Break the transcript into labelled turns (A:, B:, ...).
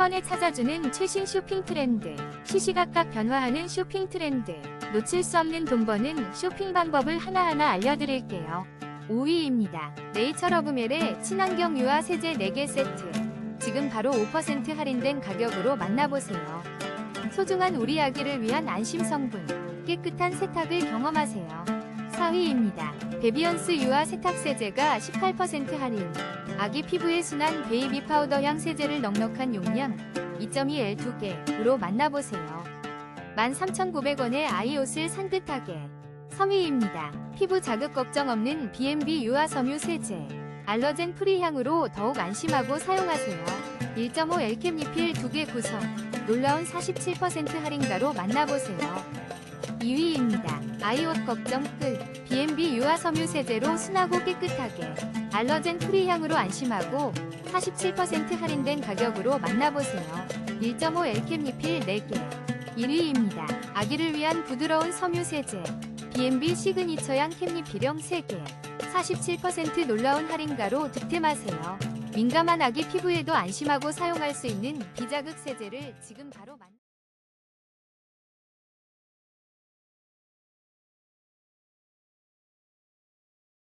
A: 번에 찾아주는 최신 쇼핑 트렌드, 시시각각 변화하는 쇼핑 트렌드, 놓칠 수 없는 돈 버는 쇼핑 방법을 하나하나 알려드릴게요. 5위입니다. 네이처러브멜의 친환경 유화 세제 4개 세트. 지금 바로 5% 할인된 가격으로 만나보세요. 소중한 우리 아기를 위한 안심 성분, 깨끗한 세탁을 경험하세요. 4위입니다. 베비언스 유화 세탁 세제가 18% 할인. 아기 피부에 순한 베이비 파우더 향 세제를 넉넉한 용량 2.2L 2개로 만나보세요. 13,900원에 아이 옷을 산뜻하게. 3위입니다. 피부 자극 걱정 없는 B&B 유화 섬유 세제. 알러젠 프리 향으로 더욱 안심하고 사용하세요. 1.5L 캡 리필 2개 구성. 놀라운 47% 할인가로 만나보세요. 2위입니다. 아이 옷 걱정 끝. B&B 유화 섬유 세제로 순하고 깨끗하게. 알러젠 프리 향으로 안심하고 47% 할인된 가격으로 만나보세요. 1.5L 캡 리필 4개. 1위입니다. 아기를 위한 부드러운 섬유 세제. B&B 시그니처 향 캡 리필형 3개. 47% 놀라운 할인가로 득템하세요. 민감한 아기 피부에도 안심하고 사용할 수 있는 비자극 세제를 지금 바로 만